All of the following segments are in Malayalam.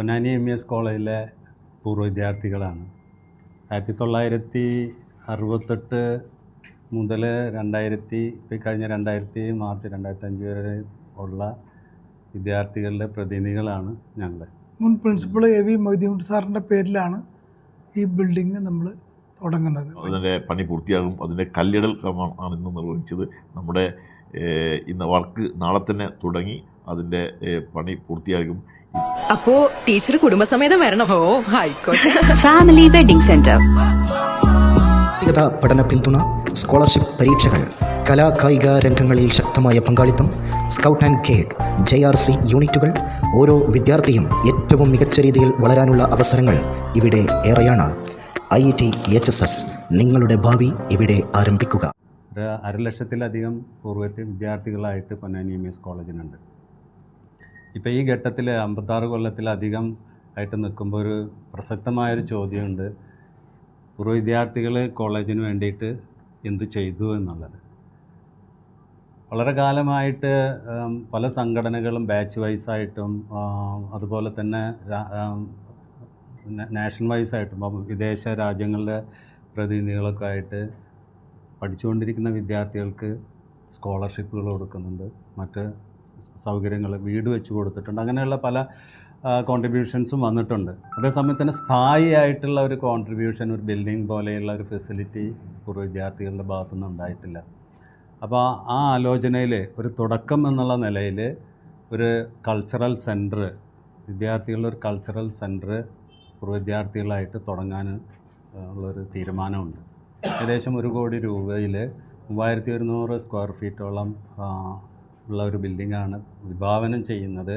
പൊന്നാനി എം ഇ എസ് കോളേജിലെ പൂർവ വിദ്യാർത്ഥികളാണ്. ആയിരത്തി തൊള്ളായിരത്തി അറുപത്തെട്ട് മുതൽ രണ്ടായിരത്തി ഇപ്പോൾ ഈ കഴിഞ്ഞ രണ്ടായിരത്തി മാർച്ച് രണ്ടായിരത്തി അഞ്ച് വരെ ഉള്ള വിദ്യാർത്ഥികളുടെ പ്രതിനിധികളാണ് ഞങ്ങൾ മുൻ പ്രിൻസിപ്പൾ എ വി മൊയ്തീൻ സാറിന്റെ പേരിലാണ് ഈ ബിൽഡിംഗ് നമ്മൾ തുടങ്ങുന്നത്. അതിന്റെ പണി പൂർത്തിയാകും. അതിന്റെ കല്ലിടൽ കർമ്മം ആണ് ഇന്ന് നിർവഹിച്ചത്. നമ്മുടെ ഇന്ന് വർക്ക് നാളെ തന്നെ തുടങ്ങി. അതിന്റെ പണി പൂർത്തിയാകും. അപ്പോ ടീച്ചർ കുടുംബസമേതം വരണം. ഓ ആയിക്കോട്ടെ. ഫാമിലി വെഡിംഗ് സെന്റർ വ്യക്തിഗത പഠന പിന്തുണ സ്കോളർഷിപ്പ് പരീക്ഷകൾ കലാ കായിക രംഗങ്ങളിൽ ശക്തമായ പങ്കാളിത്തം scout and guide J R C യൂണിറ്റുകൾ ഓരോ വിദ്യാർത്ഥിയും ഏറ്റവും മികച്ച രീതിയിൽ വളരാനുള്ള അവസരങ്ങൾ ഇവിടെ ഏറെയാണ്. I T H S S നിങ്ങളുടെ ഭാവി ഇവിടെ ആരംഭിക്കുക. ഒരു അരലക്ഷത്തിലധികം പൂർവ വിദ്യാർത്ഥികളായിട്ട് പൊന്നാനി എം എസ് കോളേജിനുണ്ട്. ഇപ്പോൾ ഈ ഘട്ടത്തിൽ അമ്പത്താറ് കൊല്ലത്തിലധികം ആയിട്ട് നിൽക്കുമ്പോൾ ഒരു പ്രസക്തമായൊരു ചോദ്യമുണ്ട്. പൂർവ വിദ്യാർത്ഥികൾ കോളേജിന് വേണ്ടിയിട്ട് എന്ത് ചെയ്തു എന്നുള്ളത്? വളരെ കാലമായിട്ട് പല സംഘടനകളും ബാച്ച് വൈസായിട്ടും അതുപോലെ തന്നെ നാഷണൽ വൈസായിട്ടും അപ്പം വിദേശ രാജ്യങ്ങളിലെ പ്രതിനിധികളൊക്കെ ആയിട്ട് പഠിച്ചുകൊണ്ടിരിക്കുന്ന വിദ്യാർത്ഥികൾക്ക് സ്കോളർഷിപ്പുകൾ കൊടുക്കുന്നുണ്ട്. മറ്റ് സൗകര്യങ്ങൾ വീട് വെച്ച് കൊടുത്തിട്ടുണ്ട്. അങ്ങനെയുള്ള പല കോൺട്രിബ്യൂഷൻസും വന്നിട്ടുണ്ട്. അതേസമയം തന്നെ സ്ഥായിയായിട്ടുള്ള ഒരു കോൺട്രിബ്യൂഷൻ ഒരു ബിൽഡിംഗ് പോലെയുള്ള ഒരു ഫെസിലിറ്റി പൂർവ വിദ്യാർത്ഥികളുടെ ഭാഗത്തുനിന്ന് ഉണ്ടായിട്ടില്ല. അപ്പോൾ ആ ആലോചനയിൽ ഒരു തുടക്കം എന്നുള്ള നിലയിൽ ഒരു കൾച്ചറൽ സെന്റർ വിദ്യാർത്ഥികളുടെ ഒരു കൾച്ചറൽ സെന്റർ പൂർവ വിദ്യാർത്ഥികളായിട്ട് തുടങ്ങാൻ ഉള്ളൊരു തീരുമാനമുണ്ട്. ഏകദേശം ഒരു കോടി രൂപയിൽ മൂവായിരത്തി ഒരുന്നൂറ് സ്ക്വയർ ഫീറ്റോളം ഉള്ള ഒരു ബിൽഡിങ്ങാണ് വിഭാവനം ചെയ്യുന്നത്.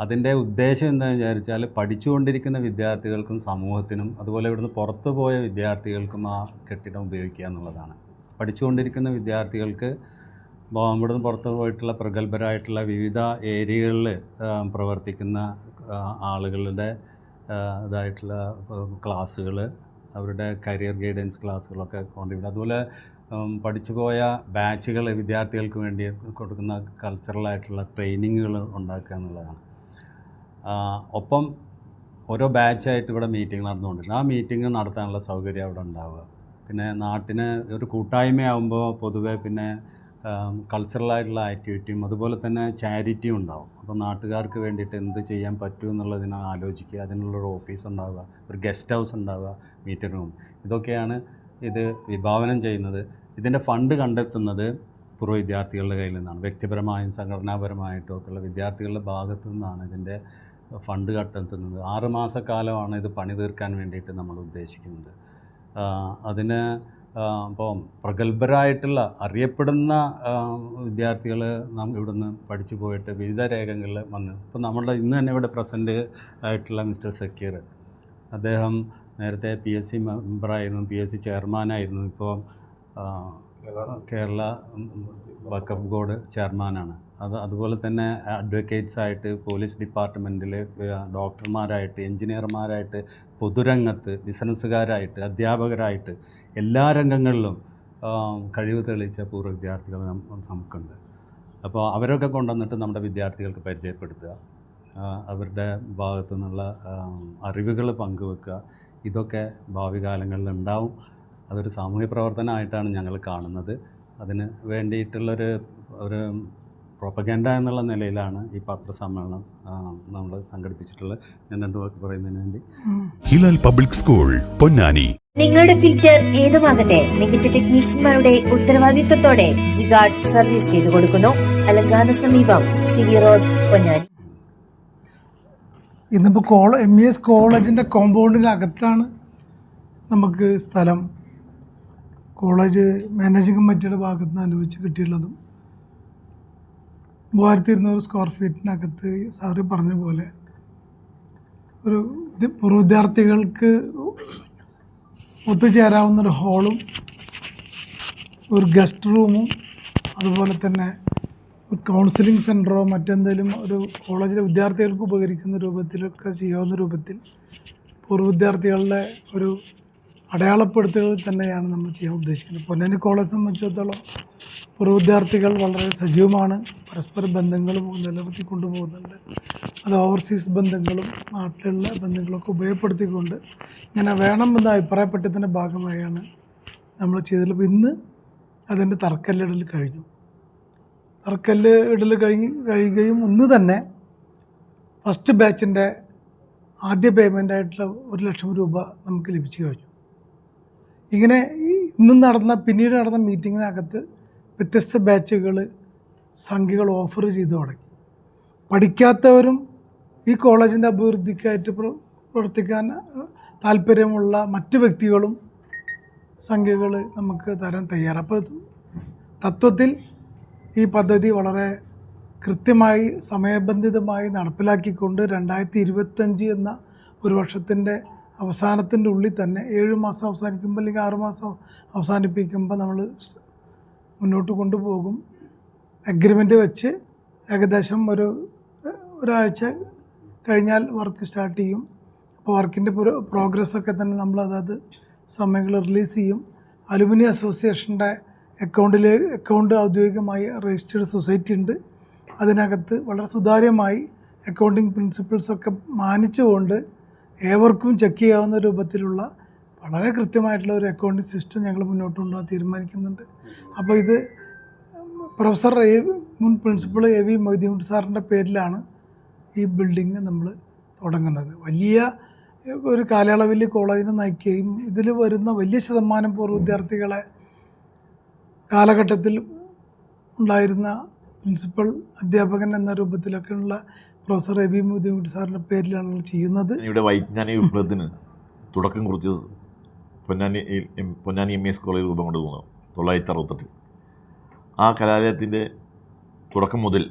അതിന്റെ ഉദ്ദേശം എന്താണെന്ന് വിചാരിച്ചാൽ പഠിച്ചുകൊണ്ടിരിക്കുന്ന വിദ്യാർത്ഥികൾക്കും സമൂഹത്തിനും അതുപോലെ ഇവിടുന്ന് പുറത്തു പോയ വിദ്യാർത്ഥികൾക്കും ആ കെട്ടിടം ഉപയോഗിക്കുക എന്നുള്ളതാണ്. പഠിച്ചുകൊണ്ടിരിക്കുന്ന വിദ്യാർത്ഥികൾക്ക് ഇവിടുന്ന് പുറത്തു പോയിട്ടുള്ള പ്രഗത്ഭരായിട്ടുള്ള വിവിധ ഏരിയകളിൽ പ്രവർത്തിക്കുന്ന ആളുകളുടെ ഇതായിട്ടുള്ള ക്ലാസ്സുകൾ അവരുടെ കരിയർ ഗൈഡൻസ് ക്ലാസ്സുകളൊക്കെ കൊണ്ടുവരുന്നത് അതുപോലെ പഠിച്ചു പോയ ബാച്ചുകൾ വിദ്യാർത്ഥികൾക്ക് വേണ്ടി കൊടുക്കുന്ന കൾച്ചറലായിട്ടുള്ള ട്രെയിനിങ്ങുകൾ ഉണ്ടാക്കുക എന്നുള്ളതാണ്. ഒപ്പം ഓരോ ബാച്ചായിട്ട് ഇവിടെ മീറ്റിംഗ് നടന്നുകൊണ്ടിരുന്നു. ആ മീറ്റിംഗ് നടത്താനുള്ള സൗകര്യം അവിടെ ഉണ്ടാവുക. പിന്നെ നാട്ടിന് ഒരു കൂട്ടായ്മയാകുമ്പോൾ പൊതുവേ പിന്നെ കൾച്ചറലായിട്ടുള്ള ആക്ടിവിറ്റിയും അതുപോലെ തന്നെ ചാരിറ്റിയും ഉണ്ടാവും. അപ്പോൾ നാട്ടുകാർക്ക് വേണ്ടിയിട്ട് എന്ത് ചെയ്യാൻ പറ്റും എന്നുള്ളതിനെ ആലോചിക്കുക. അതിനുള്ളൊരു ഓഫീസ് ഉണ്ടാവുക. ഒരു ഗസ്റ്റ് ഹൗസ് ഉണ്ടാവുക. മീറ്റിംഗ് റൂം ഇതൊക്കെയാണ് ഇത് വിഭാവനം ചെയ്യുന്നത്. ഇതിന്റെ ഫണ്ട് കണ്ടെത്തുന്നത് പൂർവ വിദ്യാർത്ഥികളുടെ കയ്യിൽ നിന്നാണ്. വ്യക്തിപരമായും സംഘടനാപരമായിട്ടും ഒക്കെയുള്ള വിദ്യാർത്ഥികളുടെ ഭാഗത്തു നിന്നാണ് ഇതിന്റെ ഫണ്ട് കണ്ടെത്തുന്നത്. ആറ് മാസക്കാലമാണ് ഇത് പണി തീർക്കാൻ വേണ്ടിയിട്ട് നമ്മൾ ഉദ്ദേശിക്കുന്നത്. അതിന് ഇപ്പോൾ പ്രഗത്ഭരായിട്ടുള്ള അറിയപ്പെടുന്ന വിദ്യാർത്ഥികൾ നാം ഇവിടുന്ന് പഠിച്ചു പോയിട്ട് വിവിധ രേഖകളിൽ വന്ന് ഇപ്പോൾ നമ്മളുടെ ഇന്ന് തന്നെ ഇവിടെ പ്രസന്റ് ആയിട്ടുള്ള മിസ്റ്റർ സക്കീർ. അദ്ദേഹം നേരത്തെ പി എസ് സി മെമ്പറായിരുന്നു പി എസ് സി ചെയർമാനായിരുന്നു. ഇപ്പോൾ കേരള വക്കഫ് ബോർഡ് ചെയർമാനാണ് അത് അതുപോലെ തന്നെ അഡ്വക്കേറ്റ്സ് ആയിട്ട് പോലീസ് ഡിപ്പാർട്ട്മെന്റിൽ ഡോക്ടർമാരായിട്ട് എഞ്ചിനീയർമാരായിട്ട് പൊതുരംഗത്ത് ബിസിനസ്സുകാരായിട്ട് അധ്യാപകരായിട്ട് എല്ലാ രംഗങ്ങളിലും കഴിവ് തെളിയിച്ച പൂർവ വിദ്യാർത്ഥികൾ നമുക്കുണ്ട്. അപ്പോൾ അവരൊക്കെ കൊണ്ടുവന്നിട്ട് നമ്മുടെ വിദ്യാർത്ഥികൾക്ക് പരിചയപ്പെടുത്തുക. അവരുടെ ഭാഗത്തു നിന്നുള്ള അറിവുകൾ പങ്കുവെക്കുക. ഇതൊക്കെ ഭാവി കാലങ്ങളിൽ ഉണ്ടാവും. അതൊരു സാമൂഹ്യ പ്രവർത്തനമായിട്ടാണ് ഞങ്ങൾ കാണുന്നത്. അതിന് വേണ്ടിയിട്ടുള്ളൊരു ഒരു പ്രൊപ്പഗൻഡ എന്നുള്ള നിലയിലാണ് ഈ പത്രസമ്മേളനം നമ്മൾ സംഘടിപ്പിച്ചിട്ടുള്ളത്. ഞാൻ രണ്ട് വാക്ക് പറയുന്നതിന് വേണ്ടി. Hilal public school Ponnani. നിങ്ങളുടെ ഫിൽറ്റർ ഏതുമാകട്ടെ മികച്ച ടെക്നീഷ്യന്മാരുടെ ഉത്തരവാദിത്തത്തോടെ ജിഗാർഡ് സർവീസ് ചെയ്തു കൊടുക്കുന്നു. അലങ്കാന സമീപം സിവി റോഡ് പൊന്നാനി. ഇന്നിപ്പോൾ കോളേജ് എം ഇ എസ് കോളേജിന്റെ കോമ്പൗണ്ടിനകത്താണ് നമുക്ക് സ്ഥലം. കോളേജ് മാനേജിംഗ് കമ്മിറ്റിയുടെ ഭാഗത്ത് നിന്ന് അനുവദിച്ച് കിട്ടിയുള്ളതും മൂവായിരത്തി ഇരുന്നൂറ് സ്ക്വയർ ഫീറ്റിനകത്ത് സാറ് പറഞ്ഞ പോലെ ഒരു പൂർവ വിദ്യാർത്ഥികൾക്ക് ഒത്തുചേരാവുന്ന ഒരു ഹാളും ഒരു ഗസ്റ്റ് റൂമും അതുപോലെ തന്നെ ഒരു കൗൺസിലിംഗ് സെന്ററോ മറ്റെന്തെങ്കിലും ഒരു കോളേജിലെ വിദ്യാർത്ഥികൾക്ക് ഉപകരിക്കുന്ന രൂപത്തിലൊക്കെ ചെയ്യാവുന്ന രൂപത്തിൽ പൂർവ വിദ്യാർത്ഥികളുടെ ഒരു അടയാളപ്പെടുത്തലുകൾ തന്നെയാണ് നമ്മൾ ചെയ്യാൻ ഉദ്ദേശിക്കുന്നത്. പൊന്നാനി കോളേജ് സംബന്ധിച്ചിടത്തോളം പൂർവ വിദ്യാർത്ഥികൾ വളരെ സജീവമാണ്. പരസ്പര ബന്ധങ്ങളും നിലനിർത്തി കൊണ്ടുപോകുന്നുണ്ട്. അത് ഓവർസീസ് ബന്ധങ്ങളും നാട്ടിലുള്ള ബന്ധങ്ങളൊക്കെ ഉപയോഗപ്പെടുത്തിക്കൊണ്ട് ഇങ്ങനെ വേണമെന്ന അഭിപ്രായപ്പെട്ടതിന്റെ ഭാഗമായാണ് നമ്മൾ ചെയ്തത്. ഇന്ന് അതിന്റെ തറക്കല്ലിടൽ കഴിഞ്ഞു. തറക്കല്ല് ഇടൽ കഴിഞ്ഞ് കഴിയുകയും ഇന്ന് തന്നെ ഫസ്റ്റ് ബാച്ചിന്റെ ആദ്യ പേയ്മെന്റായിട്ടുള്ള ഒരു ലക്ഷം രൂപ നമുക്ക് ലഭിച്ചു കഴിഞ്ഞു. ഇങ്ങനെ ഇന്ന് നടന്ന പിന്നീട് നടന്ന മീറ്റിങ്ങിനകത്ത് വ്യത്യസ്ത ബാച്ചുകൾ സംഖ്യകൾ ഓഫർ ചെയ്തു തുടങ്ങി. പഠിക്കാത്തവരും ഈ കോളേജിന്റെ അഭിവൃദ്ധിക്കായിട്ട് പ്ര- പ്രവർത്തിക്കാൻ താല്പര്യമുള്ള മറ്റ് വ്യക്തികളും സംഖ്യകൾ നമുക്ക് തരാൻ തയ്യാറാണ്. അപ്പോൾ തത്വത്തിൽ ഈ പദ്ധതി വളരെ കൃത്യമായി സമയബന്ധിതമായി നടപ്പിലാക്കിക്കൊണ്ട് രണ്ടായിരത്തി ഇരുപത്തഞ്ച് എന്ന ഒരു വർഷത്തിന്റെ അവസാനത്തിന്റെ ഉള്ളിൽ തന്നെ ഏഴ് മാസം അവസാനിക്കുമ്പോൾ അല്ലെങ്കിൽ ആറ് മാസം അവസാനിപ്പിക്കുമ്പോൾ നമ്മൾ മുന്നോട്ട് കൊണ്ടുപോകും. അഗ്രിമെന്റ് വെച്ച് ഏകദേശം ഒരു ഒരാഴ്ച കഴിഞ്ഞാൽ വർക്ക് സ്റ്റാർട്ട് ചെയ്യും. അപ്പോൾ വർക്കിന്റെ പ്രോഗ്രസ് ഒക്കെ തന്നെ നമ്മൾ അതായത് സമയങ്ങൾ റിലീസ് ചെയ്യും. അലുമിനി അസോസിയേഷന്റെ അക്കൗണ്ടിൽ അക്കൗണ്ട് ഔദ്യോഗികമായി രജിസ്റ്റേഡ് സൊസൈറ്റി ഉണ്ട്. അതിനകത്ത് വളരെ സുതാര്യമായി അക്കൗണ്ടിങ് പ്രിൻസിപ്പിൾസൊക്കെ മാനിച്ചുകൊണ്ട് ഏവർക്കും ചെക്ക് ചെയ്യാവുന്ന രൂപത്തിലുള്ള വളരെ കൃത്യമായിട്ടുള്ള ഒരു അക്കൗണ്ടിങ് സിസ്റ്റം ഞങ്ങൾ മുന്നോട്ട് കൊണ്ടുപോകാൻ തീരുമാനിക്കുന്നുണ്ട്. അപ്പോൾ ഇത് പ്രൊഫസർ എ മുൻ പ്രിൻസിപ്പൾ എ വി മൊയ്തീൻ സാറിന്റെ പേരിലാണ് ഈ ബിൽഡിങ് നമ്മൾ തുടങ്ങുന്നത്. വലിയ ഒരു കാലയളവിൽ കോളേജിനെ നയിക്കുകയും ഇതിൽ വരുന്ന വലിയ ശതമാനം പൂർവ വിദ്യാർത്ഥികളെ കാലഘട്ടത്തിൽ ഉണ്ടായിരുന്ന പ്രിൻസിപ്പൽ അധ്യാപകൻ എന്ന രൂപത്തിലൊക്കെയുള്ള പ്രൊഫസർ എബി മുദ്ദീൻകുട്ടി സാറിന്റെ പേരിലാണ് ചെയ്യുന്നത്. ഇവിടെ വൈജ്ഞാനിക വിപ്ലവത്തിന് തുടക്കം കുറിച്ചത് Ponnani Ponnani M S college രൂപം കൊണ്ട് തോന്നുന്നു തൊള്ളായിരത്തി അറുപത്തെട്ടിൽ ആ കലാലയത്തിന്റെ തുടക്കം മുതൽ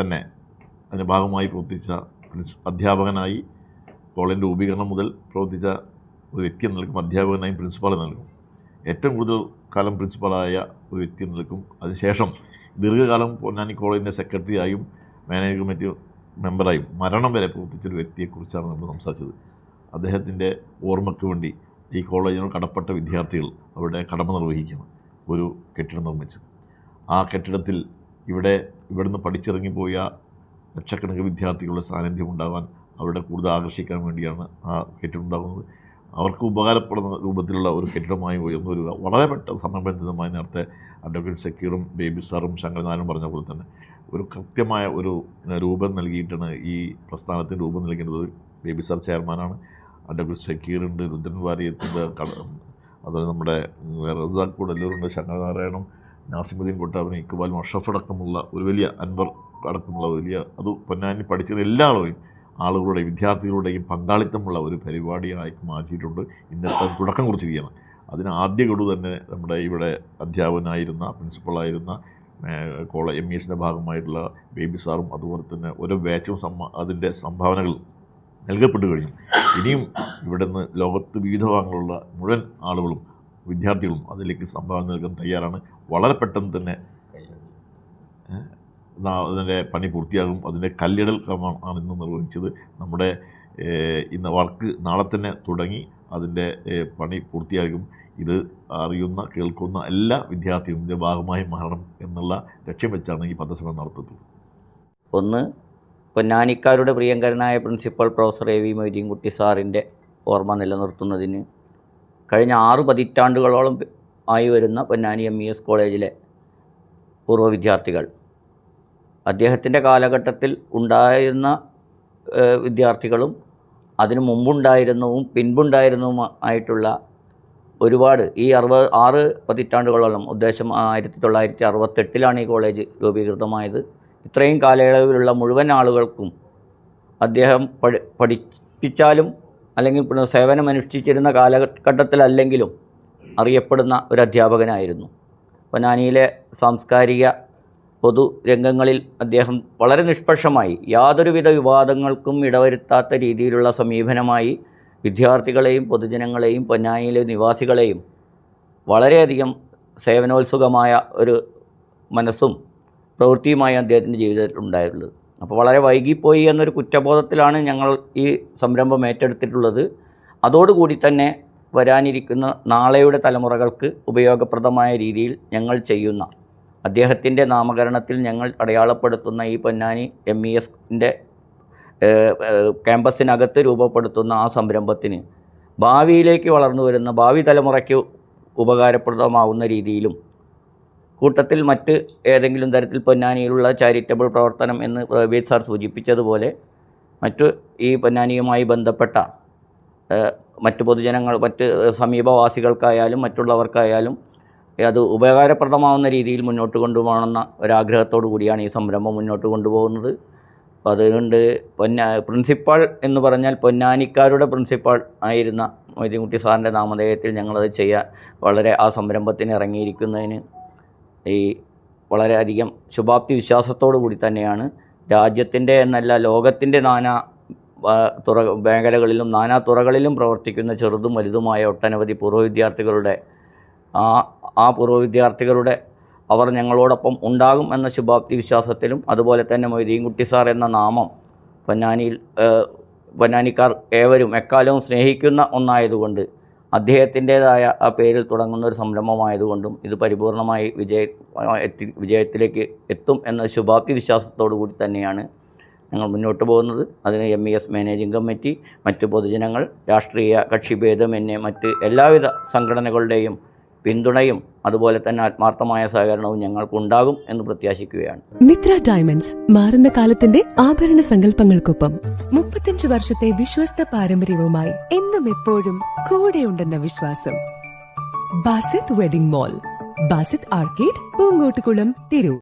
തന്നെ അതിന്റെ ഭാഗമായി പ്രവർത്തിച്ച പ്രിൻസ് അധ്യാപകനായി കോളേജിന്റെ രൂപീകരണം മുതൽ പ്രവർത്തിച്ച ഒരു വ്യക്തി എന്ന അധ്യാപകനായും പ്രിൻസിപ്പാൾ നൽകും. ഏറ്റവും കൂടുതൽ കാലം പ്രിൻസിപ്പാളായ ഒരു വ്യക്തി എന്ന അതിനുശേഷം ദീർഘകാലം പൊന്നാനി കോളേജിന്റെ സെക്രട്ടറിയായും മാനേജ് കമ്മിറ്റി മെമ്പറായും മരണം വരെ പ്രവർത്തിച്ചൊരു വ്യക്തിയെക്കുറിച്ചാണ് നമ്മൾ സംസാരിച്ചത്. അദ്ദേഹത്തിന്റെ ഓർമ്മയ്ക്ക് വേണ്ടി ഈ കോളേജിനോട് കടപ്പെട്ട വിദ്യാർത്ഥികൾ അവരുടെ കടമ നിർവഹിക്കുന്നു ഒരു കെട്ടിടം നിർമ്മിച്ചത് ആ കെട്ടിടത്തിൽ ഇവിടെ ഇവിടുന്ന് പഠിച്ചിറങ്ങിപ്പോയ ലക്ഷക്കണക്കിന് വിദ്യാർത്ഥികളുടെ സാന്നിധ്യം ഉണ്ടാകാൻ അവരുടെ കൂടുതൽ ആകർഷിക്കാൻ വേണ്ടിയാണ് ആ കെട്ടിടം ഉണ്ടാകുന്നത്. അവർക്ക് ഉപകാരപ്പെടുന്ന രൂപത്തിലുള്ള ഒരു കെട്ടിടമായി ഉയർന്നു വരിക വളരെ പെട്ടെന്ന് സമയബന്ധിതമായി നേരത്തെ അഡ്വക്കേറ്റ് സക്കീറും ബേബി സാറും ശങ്കരനാഥനും പറഞ്ഞ പോലെ തന്നെ ഒരു കൃത്യമായ ഒരു രൂപം നൽകിയിട്ടാണ് ഈ പ്രസ്ഥാനത്തിന് രൂപം നൽകേണ്ടത്. ബേബി സാർ ചെയർമാനാണ്. ഡബ്ല്യു സക്കീറുണ്ട് രുദ്രൻ വാര്യത്തിന്റെ അതുപോലെ നമ്മുടെ റസാഖ് കൂടല്ലൂരുണ്ട് ശങ്കരനാരായണം നാസിമുദ്ദീൻ കൊട്ടാബിന് ഇക്ബാൽ മഷഫ് അടക്കമുള്ള ഒരു വലിയ അൻവർ അടക്കമുള്ള വലിയ അത് പൊന്നാനി പഠിക്കുന്ന എല്ലാവരെയും ആളുകളുടെയും വിദ്യാർത്ഥികളുടെയും പങ്കാളിത്തമുള്ള ഒരു പരിപാടിയായി മാറ്റിയിട്ടുണ്ട്. ഇന്നത്തെ തുടക്കം കുറിച്ചിരിക്കുകയാണ്. അതിന് ആദ്യ ഗഡു തന്നെ നമ്മുടെ ഇവിടെ അധ്യാപകനായിരുന്ന പ്രിൻസിപ്പളായിരുന്ന കോളേജ് എം ഇ എസിന്റെ ഭാഗമായിട്ടുള്ള ബേബി സാറും അതുപോലെ തന്നെ ഓരോ ബാച്ചും സമ്മ അതിന്റെ സംഭാവനകൾ നൽകപ്പെട്ടു കഴിഞ്ഞു ഇനിയും ഇവിടെ നിന്ന് ലോകത്ത് വിവിധ ഭാഗങ്ങളുള്ള മുഴുവൻ ആളുകളും വിദ്യാർത്ഥികളും അതിലേക്ക് സംഭാവന നൽകാൻ തയ്യാറാണ്. വളരെ പെട്ടെന്ന് തന്നെ അതിന്റെ പണി പൂർത്തിയാകും. അതിന്റെ കല്ലിടൽ ക്രമമാണ് ഇന്ന് നിർവഹിച്ചത്. നമ്മുടെ ഇന്ന് വർക്ക് നാളെ തന്നെ തുടങ്ങി അതിന്റെ പണി പൂർത്തിയാകും. ഇത് അറിയുന്ന കേൾക്കുന്ന എല്ലാ വിദ്യാർത്ഥിയും ഇതിന്റെ ഭാഗമായി മാറണം എന്നുള്ള ലക്ഷ്യം വെച്ചാണ് ഈ പദ്ധസമയം നടത്തുന്നത്. ഒന്ന് പൊന്നാനിക്കാരുടെ പ്രിയങ്കരനായ പ്രിൻസിപ്പൽ പ്രൊഫസർ എ വി മൊയ്തീൻകുട്ടി സാറിന്റെ ഓർമ്മ നിലനിർത്തുന്നതിന് കഴിഞ്ഞ ആറ് പതിറ്റാണ്ടുകളോളം ആയി വരുന്ന പൊന്നാനി എം ഇ എസ് കോളേജിലെ പൂർവ വിദ്യാർത്ഥികൾ. അദ്ദേഹത്തിന്റെ കാലഘട്ടത്തിൽ ഉണ്ടായിരുന്ന വിദ്യാർത്ഥികളും അതിനു മുമ്പുണ്ടായിരുന്നതും പിൻപുണ്ടായിരുന്നതും ആയിട്ടുള്ള ഒരുപാട് ഈ അറുപത് ആറ് പതിറ്റാണ്ടുകളോളം ഉദ്ദേശം ആയിരത്തി തൊള്ളായിരത്തി അറുപത്തെട്ടിലാണ് ഈ കോളേജ് രൂപീകൃതമായത്. ഇത്രയും കാലയളവിലുള്ള മുഴുവൻ ആളുകൾക്കും അദ്ദേഹം പഠി പഠിപ്പിച്ചാലും അല്ലെങ്കിൽ പിന്നെ സേവനമനുഷ്ഠിച്ചിരുന്ന കാലഘട്ടത്തിലല്ലെങ്കിലും അറിയപ്പെടുന്ന ഒരു അധ്യാപകനായിരുന്നു. പൊന്നാനിയിലെ സാംസ്കാരിക പൊതു രംഗങ്ങളിൽ അദ്ദേഹം വളരെ നിഷ്പക്ഷമായി യാതൊരുവിധ വിവാദങ്ങൾക്കും ഇടവരുത്താത്ത രീതിയിലുള്ള സമീപനമായി വിദ്യാർത്ഥികളെയും പൊതുജനങ്ങളെയും പൊന്നാനിയിലെ നിവാസികളെയും വളരെയധികം സേവനോത്സുകമായ ഒരു മനസ്സും പ്രവൃത്തിയുമായി അദ്ദേഹത്തിന്റെ ജീവിതത്തിൽ ഉണ്ടായിട്ടുള്ളത്. അപ്പോൾ വളരെ വൈകിപ്പോയി എന്നൊരു കുറ്റബോധത്തിലാണ് ഞങ്ങൾ ഈ സംരംഭം ഏറ്റെടുത്തിട്ടുള്ളത്. അതോടുകൂടി തന്നെ വരാനിരിക്കുന്ന നാളെയുടെ തലമുറകൾക്ക് ഉപയോഗപ്രദമായ രീതിയിൽ ഞങ്ങൾ ചെയ്യുന്ന അദ്ദേഹത്തിന്റെ നാമകരണത്തിൽ ഞങ്ങൾ അടയാളപ്പെടുത്തുന്ന ഈ പൊന്നാനി എം ഇ എസിന്റെ ക്യാമ്പസിനകത്ത് രൂപപ്പെടുത്തുന്ന ആ സംരംഭത്തിന് ഭാവിയിലേക്ക് വളർന്നു വരുന്ന ഭാവി തലമുറയ്ക്ക് ഉപകാരപ്രദമാവുന്ന രീതിയിലും കൂട്ടത്തിൽ മറ്റ് ഏതെങ്കിലും തരത്തിൽ പൊന്നാനിയിലുള്ള ചാരിറ്റബിൾ പ്രവർത്തനം എന്ന് പ്രവീത് സാർ സൂചിപ്പിച്ചതുപോലെ മറ്റു ഈ പൊന്നാനിയുമായി ബന്ധപ്പെട്ട മറ്റു പൊതുജനങ്ങൾ മറ്റ് സമീപവാസികൾക്കായാലും മറ്റുള്ളവർക്കായാലും അത് ഉപകാരപ്രദമാവുന്ന രീതിയിൽ മുന്നോട്ട് കൊണ്ടുപോകണമെന്ന ഒരാഗ്രഹത്തോടു കൂടിയാണ് ഈ സംരംഭം മുന്നോട്ട് കൊണ്ടുപോകുന്നത്. അപ്പോൾ അതുകൊണ്ട് പൊന്നാ പ്രിൻസിപ്പാൾ എന്ന് പറഞ്ഞാൽ പൊന്നാനിക്കാരുടെ പ്രിൻസിപ്പാൾ ആയിരുന്ന മൊയ്തീൻകുട്ടി സാറിന്റെ നാമധേയത്തിൽ ഞങ്ങളത് ചെയ്യാൻ വളരെ ആ സംരംഭത്തിന് ഇറങ്ങിയിരിക്കുന്നതിന് ഈ വളരെയധികം ശുഭാപ്തി വിശ്വാസത്തോടു കൂടി തന്നെയാണ്. രാജ്യത്തിന്റെ എന്നല്ല ലോകത്തിന്റെ നാനാ തുറ മേഖലകളിലും നാനാ തുറകളിലും പ്രവർത്തിക്കുന്ന ചെറുതും വലുതുമായ ഒട്ടനവധി പൂർവ വിദ്യാർത്ഥികളുടെ ആ ആ പൂർവ വിദ്യാർത്ഥികളുടെ അവർ ഞങ്ങളോടൊപ്പം ഉണ്ടാകും എന്ന ശുഭാപ്തി വിശ്വാസത്തിലും അതുപോലെ തന്നെ മൊയ്തീൻകുട്ടി സാർ എന്ന നാമം പൊന്നാനിയിൽ പൊന്നാനിക്കാർ ഏവരും എക്കാലവും സ്നേഹിക്കുന്ന ഒന്നായതുകൊണ്ട് അദ്ദേഹത്തിന്റേതായ ആ പേരിൽ തുടങ്ങുന്ന ഒരു സംരംഭമായതുകൊണ്ടും ഇത് പരിപൂർണമായി വിജയ എത്തി വിജയത്തിലേക്ക് എത്തും എന്ന ശുഭാപ്തി വിശ്വാസത്തോടു കൂടി തന്നെയാണ് ഞങ്ങൾ മുന്നോട്ട് പോകുന്നത്. അതിന് M E S managing committee മറ്റ് പൊതുജനങ്ങൾ രാഷ്ട്രീയ കക്ഷിഭേദമന്യേ മറ്റ് എല്ലാവിധ സംഘടനകളുടെയും പിന്തുണയും അതുപോലെ തന്നെ ആത്മാർത്ഥമായ സഹകരണവും ഞങ്ങൾക്കുണ്ടാകും എന്ന് പ്രത്യാശിക്കുകയാണ്. മിത്ര ഡയമണ്ട്സ് മാറുന്ന കാലത്തിന്റെ ആഭരണ സങ്കല്പങ്ങൾക്കൊപ്പം മുപ്പത്തിയഞ്ച് വർഷത്തെ വിശ്വസ്ത പാരമ്പര്യവുമായി എന്നും എപ്പോഴും കൂടെയുണ്ടെന്ന വിശ്വാസം. Basith wedding mall Basith arcade Poongottukulam Tirur.